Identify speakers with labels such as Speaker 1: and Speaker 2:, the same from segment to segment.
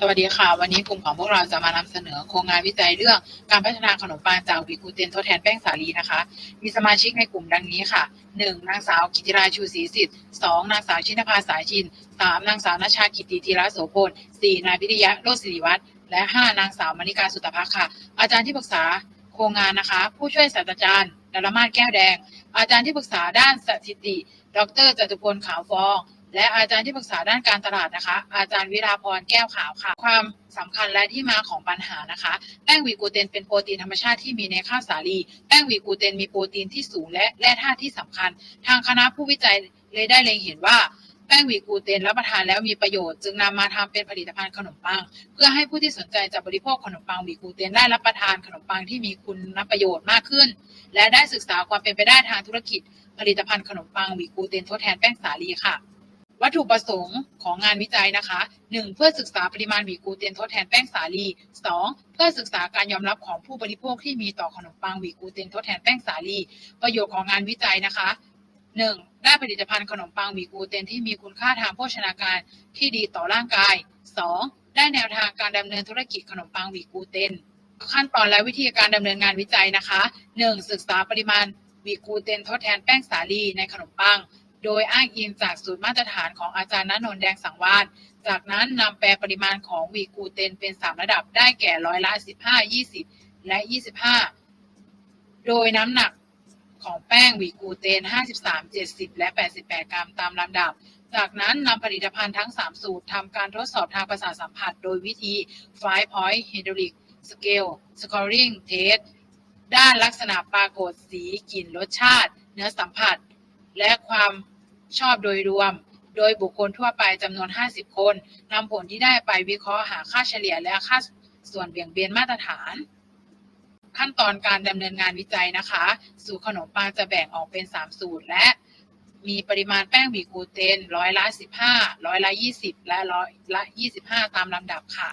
Speaker 1: สวัสดีค่ะ วันนี้กลุ่มของพวกเราจะมานำเสนอโครงงานวิจัยเรื่องการพัฒนาขนมปังจากวีกูเตนทดแทนแป้งสาลีนะคะ มีสมาชิกในกลุ่มดังนี้ค่ะ 1. นางสาวกิติราชูศรีสิทธิ์ 2. นางสาวชินภาสายชิน 3. นางสาวนัชากิติธีระโสพล 4. นายพิทยะโรจน์ศิริวัฒน์และ 5. นางสาวมณิกาสุตภักค่ะ อาจารย์ที่ปรึกษาโครงงานนะคะ ผู้ช่วยศาสตราจารย์ดารมาศแก้วแดง อาจารย์ที่ปรึกษาด้านสถิติ ดรจตุพลขาวฟอง และอาจารย์ที่ปรึกษาด้านการตลาดนะคะ อาจารย์วิราพรแก้วขาวค่ะ ความสำคัญและที่มาของปัญหานะคะ แป้งวีกูเตนเป็นโปรตีนธรรมชาติที่มีในข้าวสาลี แป้งวีกูเตนมีโปรตีนที่สูงและแร่ธาตุที่สำคัญ ทางคณะผู้วิจัยเลยได้เล็งเห็นว่าแป้งวีกูเตนรับประทานแล้วมีประโยชน์จึงนำมาทำเป็นผลิตภัณฑ์ขนมปัง เพื่อให้ผู้ที่สนใจจะบริโภคขนมปังวีกูเตนได้รับประทานขนมปังที่มีคุณประโยชน์มากขึ้น และได้ศึกษาความเป็นไปได้ทางธุรกิจ ผลิตภัณฑ์ขนมปังวีกูเตนทดแทนแป้งสาลีค่ะ วัตถุประสงค์ของงานวิจัยนะคะ 1. เพื่อศึกษาปริมาณวีกูเตนทดแทนแป้งสาลี 2. เพื่อศึกษาการยอมรับของผู้บริโภคที่มีต่อขนมปังวีกูเตนทดแทนแป้งสาลี ประโยชน์ของงานวิจัยนะคะ 1. ได้ผลิตภัณฑ์ขนมปังวีกูเตนที่มีคุณค่าทางโภชนาการที่ดีต่อร่างกาย 2. ได้แนวทางการดำเนินธุรกิจขนมปังวีกูเตนขั้นตอนและวิธีการดำเนินงานวิจัยนะคะ 1. ศึกษาปริมาณวีกูเตนทดแทนแป้งสาลีในขนมปัง โดยอ้างอิงจากสูตรมาตรฐานของอาจารย์ณนนท์แดงสังวานจากนั้นนำแปลปริมาณของวีกูเตนเป็น 3 ระดับได้แก่ร้อยละ 15 20 และ 25 โดยน้ำหนักของแป้งวีกูเตน 53 70 และ 88 กรัมตามลำดับ จากนั้นนำผลิตภัณฑ์ทั้ง 3 สูตรทำการทดสอบทางประสาทสัมผัส โดยวิธี5 point hydraulic scale scoring test ด้านลักษณะปรากฏสีกลิ่นรสชาติ เนื้อสัมผัส และความชอบโดยรวม โดยบุคคลทั่วไปจำนวน 50 คนนำผลที่ได้ไปวิเคราะห์หาค่าเฉลี่ยและค่าส่วนเบี่ยงเบนมาตรฐาน ขั้นตอนการดำเนินงานวิจัยนะคะ สูตรขนมปังจะแบ่งออกเป็น 3 สูตรและมีปริมาณแป้งวีกูเตนร้อยละ 15 ร้อยละ 20 และร้อยละ 25 ตามลำดับค่ะ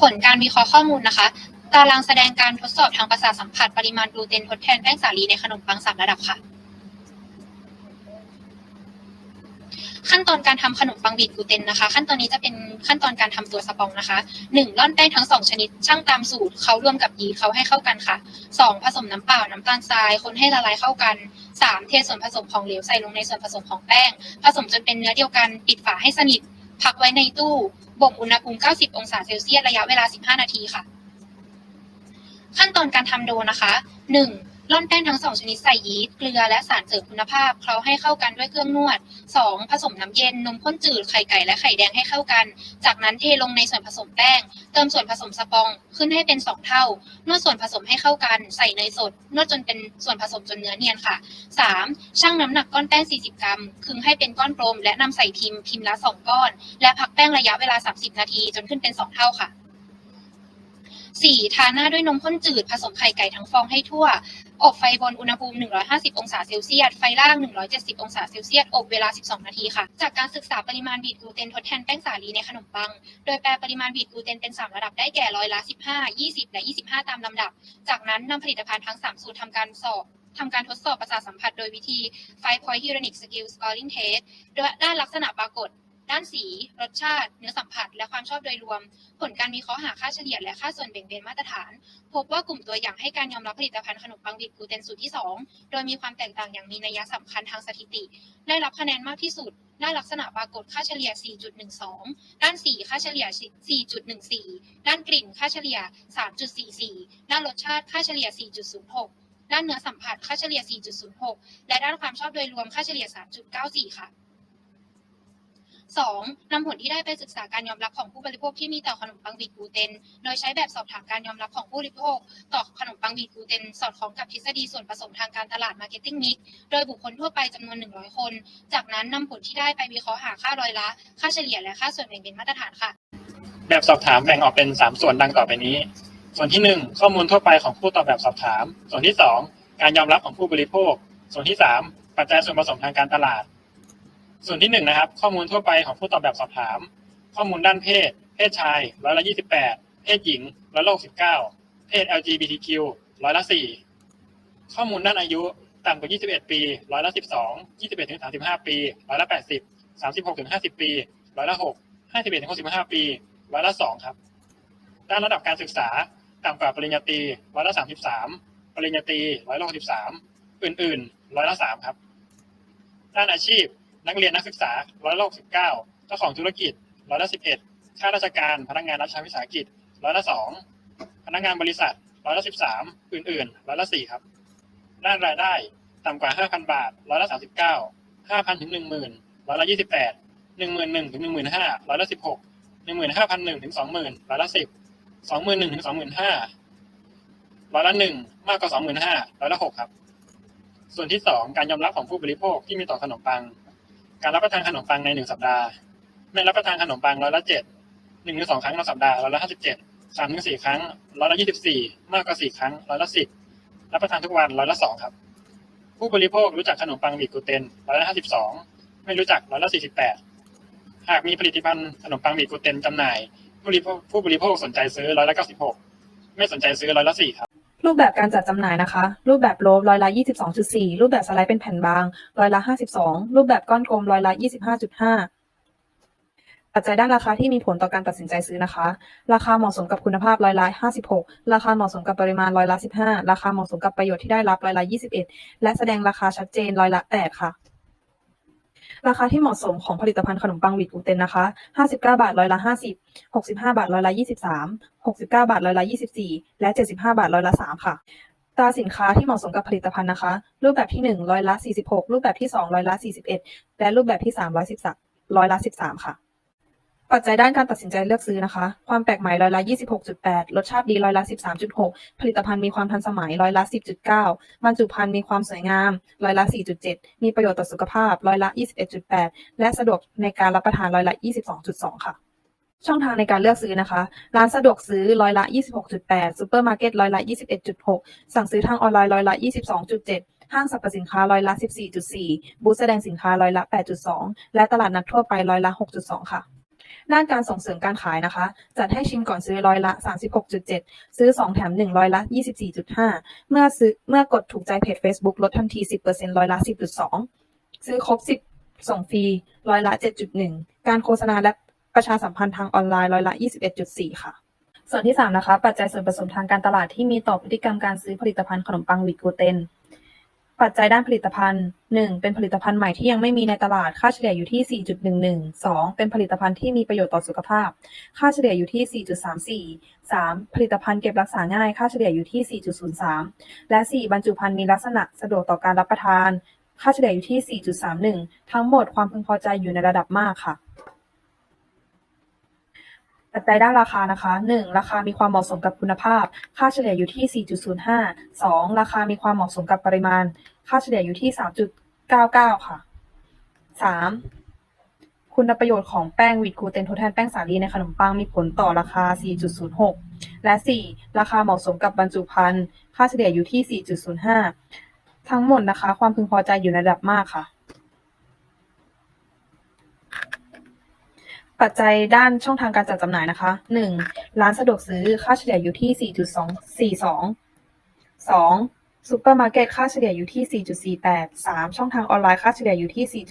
Speaker 2: ผลการวิเคราะห์ข้อมูลนะคะตารางแสดงการทดสอบทางประสาทสัมผัสปริมาณกลูเตนทดแทนแป้งสาลีในขนมปังสามระดับค่ะ ขั้นตอนการทำขนมปังบีทกลูเตนนะคะ ขั้นตอนนี้จะเป็นขั้นตอนการทำตัวสปองนะคะหนึ่งร่อนแป้งทั้งสองชนิดช่างตามสูตรเขาร่วมกับยีสต์เขาให้เข้ากันค่ะสองผสมน้ำเปล่าน้ำตาลทราย คนให้ละลายเข้ากันสามเทส่วนผสมของเหลวใส่ลงในส่วนผสมของแป้ง ผสมจนเป็นเนื้อเดียวกันปิดฝาให้สนิท พักไว้ในตู้บ่มอุณหภูมิ 90 องศาเซลเซียสระยะเวลา 15 นาทีค่ะ ขั้นตอนการทำโดนะคะ 1. ร่อนแป้งทั้งสองชนิดใส่ยีสต์เกลือและสารเสริมคุณภาพเคล้าให้เข้ากันด้วยเครื่องนวด 2. ผสมน้ำเย็น นมข้นจืดไข่ไก่และไข่แดงให้เข้ากัน จากนั้นเทลงในส่วนผสมแป้ง เติมส่วนผสมสปองขึ้นให้เป็น 2 เท่านวดส่วนผสมให้เข้ากัน ใส่เนยสดนวดจนเป็นส่วนผสมจนเนื้อเนียนค่ะ 3. ชั่งน้ำหนักก้อนแป้ง 40 กรัมคึงให้เป็นก้อนกลมและนำใส่พิมพ์พิมพ์ละ 2 ก้อน และพักแป้งระยะเวลา 30 นาทีจนขึ้นเป็น 2 เท่าค่ะ 4. ทาหน้าด้วยนมข้นจืด ผสมไข่ไก่ทั้งฟองให้ทั่ว อบไฟบนอุณหภูมิ 150 องศาเซลเซียส ไฟล่าง 170 องศาเซลเซียส อบเวลา 12 นาทีค่ะ จากการศึกษาปริมาณบีทกลูเตนทดแทนแป้งสาลีในขนมปัง โดยแปลปริมาณบีทกลูเตนเป็น 3 ระดับได้แก่ร้อยละ 15 20 และ 25 ตามลำดับ จากนั้นนำผลิตภัณฑ์ทั้ง 3 สูตรทำการสอบทำการทดสอบประสาทสัมผัสโดยวิธี5 point hydraulic scale scoring test โดยด้านลักษณะปรากฏ ด้านสี รสชาติ เนื้อสัมผัส และความชอบโดยรวม ผลการวิเคราะห์หาค่าเฉลี่ยและค่าส่วนแบ่งเบนมาตรฐาน พบว่ากลุ่มตัวอย่างให้การยอมรับผลิตภัณฑ์ขนมปังบีทกลูเตนสูตรที่ 2 โดยมีความแตกต่างอย่างมีนัยสำคัญทางสถิติ ได้รับคะแนนมากที่สุดด้านลักษณะปรากฏค่าเฉลี่ย 4.12 ด้านสีค่าเฉลี่ย 4.14 ด้านกลิ่นค่าเฉลี่ย 3.44 ด้านรสชาติค่าเฉลี่ย 4.06 ด้านเนื้อสัมผัสค่าเฉลี่ย 4.06 และด้านความชอบโดยรวมค่าเฉลี่ย 3.94 ค่ะ 2. นำผลที่ได้ไปศึกษาการยอมรับของผู้บริโภคที่มีต่อขนมปังบีทกลูเตน โดยใช้แบบสอบถามการยอมรับของผู้บริโภค ต่อขนมปังบีทกลูเตน สอดคล้องกับทฤษฎีส่วนผสมทางการตลาด Marketing Mix โดยบุคคลทั่วไปจำนวน 100 คน จากนั้นนำผลที่ได้ไปวิเคราะห์หาค่าร้อยละ ค่าเฉลี่ยและค่าส่วนแบ่งเป็นมาตรฐานค่ะ
Speaker 3: แบบสอบถามแบ่งออกเป็น 3 ส่วนดังต่อไปนี้ ส่วนที่ 1 ข้อมูลทั่วไปของผู้ตอบแบบสอบถาม ส่วนที่ 2 การยอมรับของผู้บริโภค ส่วนที่ 3 ปัจจัยส่วนผสมทางการตลาด ส่วนที่1นะครับ ข้อมูลทั่วไปของผู้ตอบแบบสอบถาม ข้อมูลด้านเพศ เพศชายร้อยละ28เพศหญิงร้อยละ69เก้าเพศ LGBTQ ร้อยละ4ข้อมูลด้านอายุต่ำกว่า 21 ปีร้อยละ12 21ถึง35 ปีร้อยละ80 36ถึง50 ปีร้อยละ6 51ถึง65 ปีร้อยละ2ครับด้านระดับการศึกษาต่ำกว่าปริญญาตรีร้อยละ33 ปริญญาตรีร้อยละ63อื่นๆร้อยละ3ครับ ด้านอาชีพ นักเรียนนักศึกษาร้อยละสิบเก้าเจ้าของธุรกิจร้อยละสิบเอ็ดข้าราชการพนักงานรัฐวิสาหกิจร้อยละสองพนักงานบริษัทร้อยละสิบสามอื่นๆร้อยละสี่ครับด้านรายได้ต่ำกว่าห้าพันบาทร้อยละสามสิบเก้าห้าพันถึงหนึ่งหมื่นร้อยละยี่สิบแปดหนึ่งหมื่นหนึ่งถึงหนึ่งหมื่นห้าร้อยละสิบหกหนึ่งหมื่นห้าพันหนึ่งถึงสองหมื่นร้อยละสิบสองหมื่นหนึ่งถึงสองหมื่นห้าร้อยละหนึ่งมากกว่าสองหมื่นห้าร้อยละหกครับ ส่วนที่สองการยอมรับของผู้บริโภคที่มีต่อขนมปัง การรับประทานขนมปังใน1สัปดาห์ ไม่รับประทานขนมปังร้อยละ7 1ถึง2ครั้งต่อสัปดาห์ร้อยละ57 3ถึง4ครั้งร้อยละ24มากกว่า4ครั้งร้อยละ10รับประทานทุกวันร้อยละ2ครับ ผู้บริโภครู้จักขนมปังหมี่กลูเตนร้อยละ52ไม่รู้จักร้อยละ48หากมีผลิตภัณฑ์ขนมปังหมี่กลูเตนจำหน่าย ผู้บริโภคสนใจซื้อร้อยละ96ไม่สนใจซื้อร้อยละ4ครับ
Speaker 4: รูปแบบการจัดจำหน่ายนะคะ รูปแบบโลบร้อยละ 22.4 รูปแบบสไลด์เป็นแผ่นบางร้อยละ 52 รูปแบบก้อนกลมร้อยละ 25.5 ปัจจัยด้านราคาที่มีผลต่อการตัดสินใจซื้อนะคะ ราคาเหมาะสมกับคุณภาพร้อยละ56 ราคาเหมาะสมกับปริมาณร้อยละ15 ราคาเหมาะสมกับประโยชน์ที่ได้รับร้อยละ21 และแสดงราคาชัดเจนร้อยละ8ค่ะ ราคาที่เหมาะสมของผลิตภัณฑ์ขนมปังวีดกูเตนนะคะ 59 บาทร้อยละ 50 65 บาทร้อยละ 23 69 บาทร้อยละ 24 และ 75 บาทร้อยละ 3 ค่ะตราสินค้าที่เหมาะสมกับผลิตภัณฑ์นะคะ รูปแบบที่ 1 ร้อยละ 46 รูปแบบที่ 2 ร้อยละ 41 และรูปแบบที่3ร้อย13ร้อยละ 13 ค่ะ ปัจจัยด้านการตัดสินใจเลือกซื้อนะคะ ความแปลกใหม่ร้อยละ 26.8 รสชาติดีร้อยละ 13.6 ผลิตภัณฑ์มีความทันสมัยร้อยละ 10.9 บรรจุภัณฑ์มีความสวยงามร้อยละ 4.7 มีประโยชน์ต่อสุขภาพร้อยละ 21.8 และสะดวกในการรับประทานร้อยละ 22.2 ค่ะ ช่องทางในการเลือกซื้อนะคะ ร้านสะดวกซื้อร้อยละ 26.8 ซูเปอร์มาร์เก็ตร้อยละ 21.6 สั่งซื้อทางออนไลน์ร้อยละ 22.7ห้างสรรพสินค้าร้อยละ 14.4 บูธแสดงสินค้าร้อยละ 8.2 และตลาดนัดทั่วไปร้อยละ 6.2 ค่ะ ด้านการส่งเสริมการขายนะคะ จัดให้ชิมก่อนซื้อร้อยละ 36.7 ซื้อ 2 แถม 1 ร้อยละ 24.5 เมื่อซื้อเมื่อกดถูกใจเพจ Facebook ลดทันที 10%ร้อยละ 10.2 ซื้อครบ 10 ส่งฟรีร้อยละ 7.1 การโฆษณาและประชาสัมพันธ์ทางออนไลน์ร้อยละ 21.4 ค่ะส่วนที่ 3 นะคะ ปัจจัยส่วนผสมทางการตลาดที่มีต่อพฤติกรรมการซื้อผลิตภัณฑ์ขนมปังวีกูเตน ปัจจัยด้านผลิตภัณฑ์ 1. เป็นผลิตภัณฑ์ใหม่ที่ยังไม่มีในตลาด ค่าเฉลี่ยอยู่ที่ 4.11 2. เป็นผลิตภัณฑ์ที่มีประโยชน์ต่อสุขภาพ ค่าเฉลี่ยอยู่ที่ 4.34 3. ผลิตภัณฑ์เก็บรักษาง่าย ค่าเฉลี่ยอยู่ที่ 4.03 และ 4. บรรจุภัณฑ์มีลักษณะสะดวกต่อการรับประทาน ค่าเฉลี่ยอยู่ที่ 4.31 ทั้งหมดความพึงพอใจอยู่ในระดับมากค่ะ ปัจจัยด้านราคานะคะ 1. ราคามีความเหมาะสมกับคุณภาพ ค่าเฉลี่ยอยู่ที่ 4.05 2. ราคามีความเหมาะสมกับปริมาณ ค่าเฉลี่ยอยู่ที่ 3.99 ค่ะ 3. คุณประโยชน์ของแป้งวีดกลูเตนทดแทนแป้งสาลีในขนมปังมีผลต่อราคา 4.06 และ 4. ราคาเหมาะสมกับบรรจุภัณฑ์ ค่าเฉลี่ยอยู่ที่ 4.05 ทั้งหมดนะคะ ความพึงพอใจอยู่ในระดับมากค่ะ ปัจจัยด้านช่องทางการจัดจำหน่ายนะคะ 1. ร้านสะดวกซื้อค่าเฉลี่ยอยู่ที่ 4.242 2. ซูเปอร์มาร์เก็ตค่าเฉลี่ยอยู่ที่ 4.48 3. ช่องทางออนไลน์ค่าเฉลี่ยอยู่ที่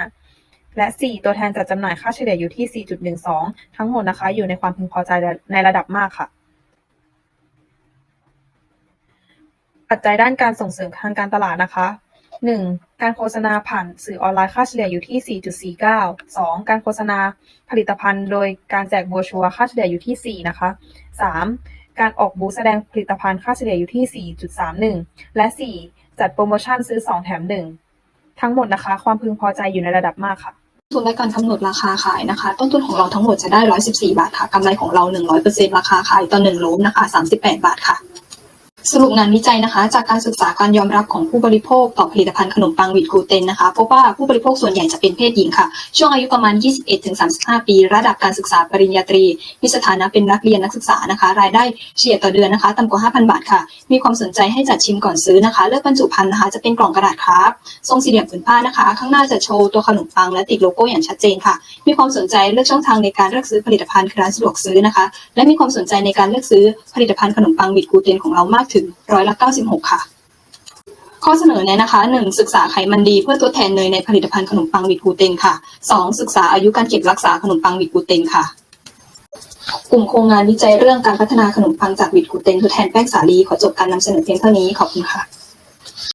Speaker 4: 4.5 และ 4. ตัวแทนจัดจำหน่ายค่าเฉลี่ยอยู่ที่ 4.12 ทั้งหมดนะคะ อยู่ในความพึงพอใจในระดับมากค่ะ ปัจจัยด้านการส่งเสริมทางการตลาดนะคะ 1. การโฆษณาผ่านสื่อออนไลน์ค่าเฉลี่ยอยู่ที่ 4.49 2. การโฆษณาผลิตภัณฑ์โดยการแจกโบชัวค่าเฉลี่ยอยู่ที่ 4 นะคะ 3. การออกบูธแสดงผลิตภัณฑ์ค่าเฉลี่ยอยู่ที่ 4.31 และ 4. จัดโปรโมชั่นซื้อ 2 แถม 1 ทั้งหมดนะคะ ความพึงพอใจอยู่ในระดับมากค่ะ
Speaker 5: ทุนและการกำหนดราคาขายนะคะ ต้นทุนของเราทั้งหมดจะได้ 114 บาทค่ะกำไรของเรา 100%ราคาขายต่อ1โลมนะคะ 38 บาทค่ะ สรุปงานวิจัยนะคะ จากการศึกษาการยอมรับของผู้บริโภคต่อผลิตภัณฑ์ขนมปังวีดกลูเตนนะคะพบว่าผู้บริโภคส่วนใหญ่จะเป็นเพศหญิงค่ะ ช่วงอายุประมาณ 21-35 ปี ระดับการศึกษาปริญญาตรี มีสถานะเป็นนักเรียนนักศึกษานะคะ รายได้เฉลี่ยต่อเดือนนะคะต่ำกว่า 5,000 บาทค่ะ มีความสนใจให้จัดชิมก่อนซื้อนะคะ เลือกบรรจุภัณฑ์นะคะ จะเป็นกล่องกระดาษครับทรงสี่เหลี่ยมผืนผ้านะคะ ข้างหน้าจะโชว์ตัวขนมปังและติดโลโก้อย่างชัดเจนค่ะ มีความสนใจเลือกช่องทางในการเลือกซื้อผลิตภัณฑ์คร้านสะดวกซื้อนะคะ และมีความสนใจในการเลือกซื้อผลิตภัณฑ์ขนมปังวีดกลูเตนของเรามากถึงร้อยละ 96 ค่ะ ข้อเสนอแนะนะคะ 1. ศึกษาไขมันดีเพื่อทดแทนเนยในผลิตภัณฑ์ขนมปังวิดกูเตนค่ะ 2. ศึกษาอายุการเก็บรักษาขนมปังวิดกูเตนค่ะ กลุ่มโครงงานวิจัยเรื่องการพัฒนาขนมปังจากวิดกูเตนทดแทนแป้งสาลีขอจบการนำเสนอเพียงเท่านี้ขอบคุณค่ะ